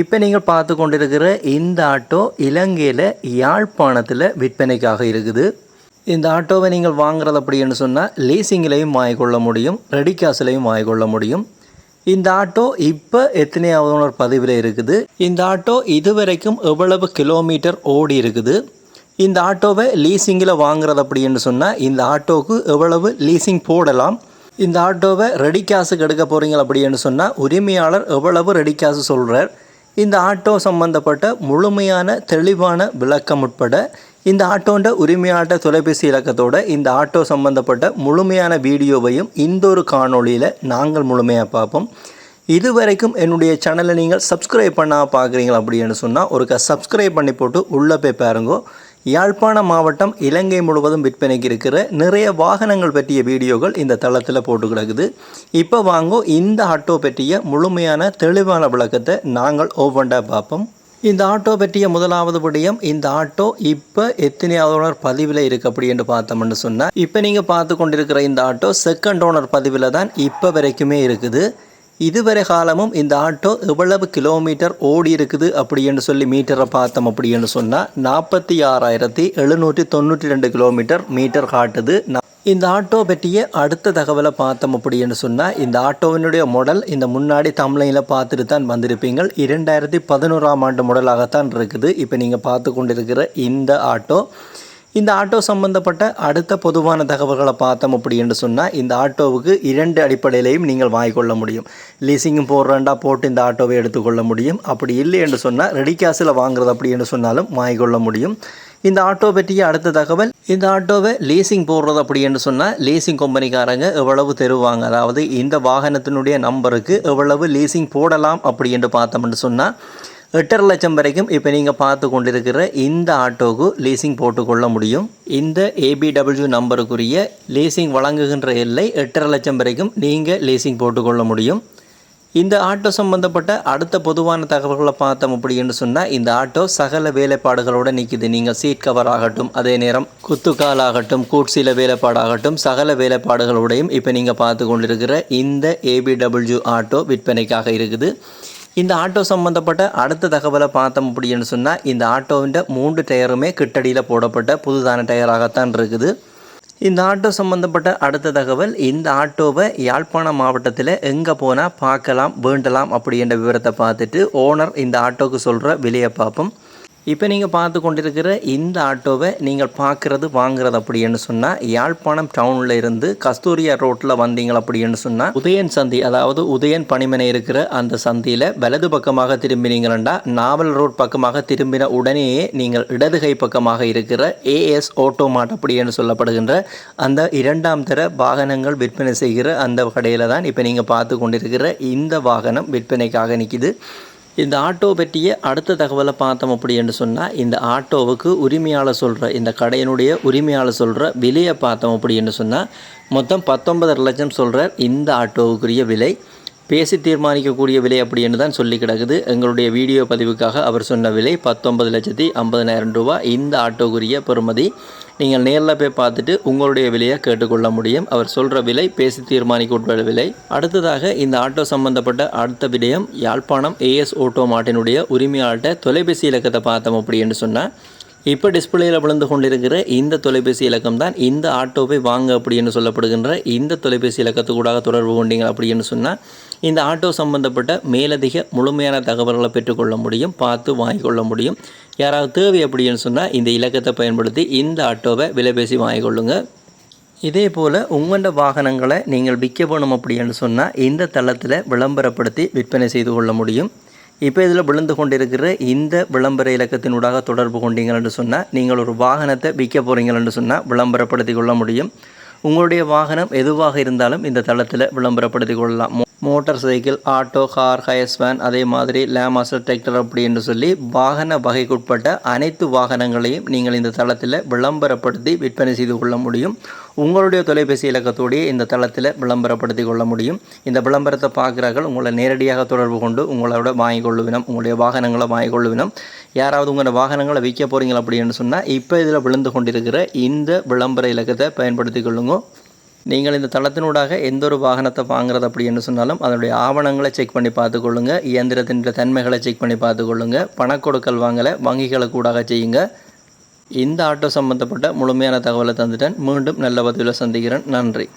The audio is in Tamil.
இப்போ நீங்கள் பார்த்து கொண்டிருக்கிற இந்த ஆட்டோ இலங்கையில் யாழ்ப்பாணத்தில் விற்பனைக்காக இருக்குது. இந்த ஆட்டோவை நீங்கள் வாங்குறது அப்படின்னு சொன்னால் லீசிங்கிலையும் வாங்கிக்கொள்ள முடியும் ரெடி காசுலையும் வாங்கிக்கொள்ள முடியும். இந்த ஆட்டோ இப்போ எத்தனையாவது பதிவில் இருக்குது? இந்த ஆட்டோ இதுவரைக்கும் எவ்வளவு கிலோமீட்டர் ஓடி இருக்குது? இந்த ஆட்டோவை லீசிங்கில் வாங்குறது அப்படின்னு சொன்னால் இந்த ஆட்டோவுக்கு எவ்வளவு லீசிங் போடலாம்? இந்த ஆட்டோவை ரெடி காசுக்கு எடுக்க போகிறீங்க அப்படின்னு சொன்னால் உரிமையாளர் எவ்வளவு ரெடி காசு சொல்கிறார் இந்த ஆட்டோ சம்பந்தப்பட்ட முழுமையான தெளிவான விளக்கம் உட்பட இந்த ஆட்டோண்ட உரிமையாட்ட தொலைபேசி இலக்கத்தோட இந்த ஆட்டோ சம்பந்தப்பட்ட முழுமையான வீடியோவையும் இந்த ஒரு காணொளியில் நாங்கள் முழுமையாக பார்ப்போம். இதுவரைக்கும் என்னுடைய சேனலை நீங்கள் சப்ஸ்கிரைப் பண்ணால் பார்க்குறீங்களா அப்படின்னு சொன்னால் ஒருக்க சப்ஸ்கிரைப் பண்ணி போட்டு உள்ளே போய் பாருங்கோ. யாழ்ப்பாண மாவட்டம் இலங்கை முழுவதும் விற்பனைக்கு இருக்கிற நிறைய வாகனங்கள் பற்றிய வீடியோகள் இந்த தளத்தில் போட்டு கிடக்குது. இப்போ வாங்கோ இந்த ஆட்டோ பற்றிய முழுமையான தெளிவான விளக்கத்தை நாங்கள் ஒவ்வொன்றா பார்ப்போம். இந்த ஆட்டோ பற்றிய முதலாவது விடயம் இந்த ஆட்டோ இப்போ எத்தனையாவது ஓனர் பதிவில் இருக்குது அப்படின்னு பார்த்தோம்னு சொன்னால் இப்போ நீங்கள் பார்த்து கொண்டிருக்கிற இந்த ஆட்டோ செகண்ட் ஓனர் பதிவில் தான் இப்போ வரைக்குமே இருக்குது. இதுவரை காலமும் இந்த ஆட்டோ எவ்வளவு கிலோமீட்டர் ஓடி இருக்குது அப்படின்னு சொல்லி மீட்டரை பார்த்தோம் அப்படின்னு சொன்னால் நாற்பத்தி ஆறாயிரத்தி எழுநூற்றி தொண்ணூற்றி ரெண்டு கிலோமீட்டர் மீட்டர் காட்டுது. இந்த ஆட்டோ பற்றிய அடுத்த தகவலை பார்த்தோம் அப்படின்னு சொன்னால் இந்த ஆட்டோவினுடைய மாடல் இந்த முன்னாடி தமிழையில் பார்த்துட்டு தான் வந்திருப்பீங்க இரண்டாயிரத்தி பதினோராம் ஆண்டு மாடலாகத்தான் இருக்குது. இப்போ நீங்கள் பார்த்து கொண்டிருக்கிற இந்த ஆட்டோ இந்த ஆட்டோ சம்பந்தப்பட்ட அடுத்த பொதுவான தகவல்களை பார்த்தோம் அப்படின்னு சொன்னால் இந்த ஆட்டோவுக்கு இரண்டு அடிப்படையிலையும் நீங்கள் வாங்கிக்கொள்ள முடியும். லீசிங்கும் போடுறேன்டா போட்டு இந்த ஆட்டோவை எடுத்துக்கொள்ள முடியும். அப்படி இல்லை என்று சொன்னால் ரெடி கேஸில் வாங்குறது அப்படி என்று சொன்னாலும் வாங்கிக்கொள்ள முடியும். இந்த ஆட்டோ பற்றிய அடுத்த தகவல் இந்த ஆட்டோவை லீசிங் போடுறது அப்படி என்று சொன்னால் லீசிங் கம்பெனிக்காரங்க எவ்வளவு தருவாங்க அதாவது இந்த வாகனத்தினுடைய நம்பருக்கு எவ்வளவு லீசிங் போடலாம் அப்படி என்று பார்த்தோம்னு சொன்னால் எட்டரை லட்சம் வரைக்கும் இப்போ நீங்கள் பார்த்து கொண்டிருக்கிற இந்த ஆட்டோவுக்கு லீசிங் போட்டுக்கொள்ள முடியும். இந்த ஏபிடபிள்யூ நம்பருக்குரிய லீசிங் வழங்குகின்ற எல்லை எட்டரை லட்சம் வரைக்கும் நீங்கள் லீசிங் போட்டுக்கொள்ள முடியும். இந்த ஆட்டோ சம்பந்தப்பட்ட அடுத்த பொதுவான தகவல்களை பார்த்தோம் அப்படின்னு சொன்னால் இந்த ஆட்டோ சகல வேலைப்பாடுகளோடு நிற்கிது நீங்கள் சீட் கவர் ஆகட்டும் அதே நேரம் குத்துக்கால் ஆகட்டும் கூட்சியில் வேலைப்பாடாகட்டும் சகல வேலைப்பாடுகளோடையும் இப்போ நீங்கள் பார்த்து கொண்டிருக்கிற இந்த ஏபிடபிள்யூ ஆட்டோ விற்பனைக்காக இருக்குது. இந்த ஆட்டோ சம்பந்தப்பட்ட அடுத்த தகவலை பார்த்தோம் அப்படின்னு சொன்னால் இந்த ஆட்டோவின் மூன்று டயருமே கிட்டடியில் போடப்பட்ட புதுதான டயராகத்தான் இருக்குது. இந்த ஆட்டோ சம்பந்தப்பட்ட அடுத்த தகவல் இந்த ஆட்டோவை யாழ்ப்பாணம் மாவட்டத்தில் எங்கே போனால் பார்க்கலாம் வேண்டலாம் அப்படின்ற விவரத்தை பார்த்துட்டு ஓனர் இந்த ஆட்டோவுக்கு சொல்கிற விலையை பார்ப்போம். இப்போ நீங்கள் பார்த்து கொண்டிருக்கிற இந்த ஆட்டோவை நீங்கள் பார்க்குறது வாங்குறது அப்படின்னு சொன்னால் யாழ்ப்பாணம் டவுனில் இருந்து கஸ்தூரியா ரோட்டில் வந்தீங்க அப்படின்னு சொன்னால் உதயன் சந்தி அதாவது உதயன் பணிமனை இருக்கிற அந்த சந்தியில் வலது பக்கமாக திரும்பினீங்களா நாவல் ரோட் பக்கமாக திரும்பின உடனேயே நீங்கள் இடதுகை பக்கமாக இருக்கிற ஏஎஸ் ஆட்டோமாட் அப்படின்னு சொல்லப்படுகின்ற அந்த இரண்டாம் தர வாகனங்கள் விற்பனை செய்கிற அந்த கடையில் தான் இப்போ நீங்கள் பார்த்து கொண்டிருக்கிற இந்த வாகனம் விற்பனைக்காக நிற்கிது இந்த ஆட்டோ பற்றிய அடுத்த தகவலை பார்த்தோம் அப்படின்னு சொன்னால் இந்த ஆட்டோவுக்கு உரிமையாளர் சொல்கிற இந்த கடையினுடைய உரிமையாளர் சொல்கிற விலையை பார்த்தோம் அப்படின்னு சொன்னால் மொத்தம் பத்தொன்பதரை லட்சம் சொல்கிற இந்த ஆட்டோவுக்குரிய விலை. பேசி தீர்மானிக்கக்கூடிய விலை அப்படின்னு தான் சொல்லி கிடக்குது. எங்களுடைய வீடியோ பதிவுக்காக அவர் சொன்ன விலை பத்தொன்பது லட்சத்தி ஐம்பதனாயிரம் ரூபாய் இந்த ஆட்டோக்குரிய பெறுமதி நீங்கள் நேரில் போய் பார்த்துட்டு உங்களுடைய விலையை கேட்டுக்கொள்ள முடியும். அவர் சொல்கிற விலை பேசி தீர்மானிக்க உட்பட விலை. அடுத்ததாக இந்த ஆட்டோ சம்பந்தப்பட்ட அடுத்த விடயம் யாழ்ப்பாணம் ஏஎஸ் ஓட்டோ மாட்டினுடைய உரிமையாளர்கிட்ட தொலைபேசி இலக்கத்தை பார்த்தோம் அப்படின்னு சொன்னால் இப்போ டிஸ்பிளேயில் விழுந்து கொண்டிருக்கிற இந்த தொலைபேசி இலக்கம் தான் இந்த ஆட்டோவை வாங்க அப்படின்னு சொல்லப்படுகின்ற இந்த தொலைபேசி இலக்கத்துக்கூடாக தொடர்பு கொண்டீங்க அப்படின்னு சொன்னால் இந்த ஆட்டோ சம்பந்தப்பட்ட மேலதிக முழுமையான தகவல்களை பெற்றுக்கொள்ள முடியும் பார்த்து வாங்கிக்கொள்ள முடியும். யாராவது தேவை அப்படின்னு சொன்னால் இந்த இலக்கத்தை பயன்படுத்தி இந்த ஆட்டோவை விலைபேசி வாங்கிக்கொள்ளுங்கள் வாங்கிக்கொள்ளுங்க இதே போல் உங்களோட வாகனங்களை நீங்கள் விற்க போகணும் அப்படின்னு சொன்னால் இந்த தளத்தில் விளம்பரப்படுத்தி விற்பனை செய்து கொள்ள முடியும். இப்போ இதில் விழுந்து கொண்டிருக்கிற இந்த விளம்பர இலக்கத்தினூடாக தொடர்பு கொண்டீங்கன்னு சொன்னால் நீங்கள் ஒரு வாகனத்தை விற்க போகிறீங்கன்னு சொன்னால் விளம்பரப்படுத்தி கொள்ள முடியும். உங்களுடைய வாகனம் எதுவாக இருந்தாலும் இந்த தளத்தில் விளம்பரப்படுத்தி கொள்ளலாம். Motor cycle auto car Hiace van அதே மாதிரி லேமாஸ்டர் டிராக்டர் அப்படின்னு சொல்லி வாகன வகைக்குட்பட்ட அனைத்து வாகனங்களையும் நீங்கள் இந்த தளத்தில் விளம்பரப்படுத்தி விற்பனை செய்து கொள்ள முடியும். உங்களுடைய தொலைபேசி இலக்கத்தோடைய இந்த தளத்தில் விளம்பரப்படுத்தி கொள்ள முடியும். இந்த விளம்பரத்தை பார்க்குறார்கள் உங்களை நேரடியாக தொடர்பு கொண்டு உங்களோட வாங்கி கொள்ளுவினம் உங்களுடைய வாகனங்களை வாங்கி கொள்ளுவினம். யாராவது உங்களோட வாகனங்களை விற்க போகிறீங்க அப்படின்னு சொன்னால் இப்போ இதில் விழுந்து கொண்டிருக்கிற இந்த விளம்பர இலக்கத்தை பயன்படுத்தி கொள்ளுங்க. நீங்கள் இந்த தளத்தினூடாக எந்த ஒரு வாகனத்தை வாங்குறது அப்படின்னு சொன்னாலும் அதனுடைய ஆவணங்களை செக் பண்ணி பார்த்துக்கொள்ளுங்க இயந்திரத்தின் தன்மைகளை செக் பண்ணி பார்த்துக்கொள்ளுங்க பணக்கொடுக்கல் வாங்கலை வங்கிகளை கூடாக செய்யுங்க. இந்த ஆட்டோ சம்பந்தப்பட்ட முழுமையான தகவலை தந்துட்டேன். மீண்டும் நல்ல பதிவில் சந்திக்கிறேன். நன்றி.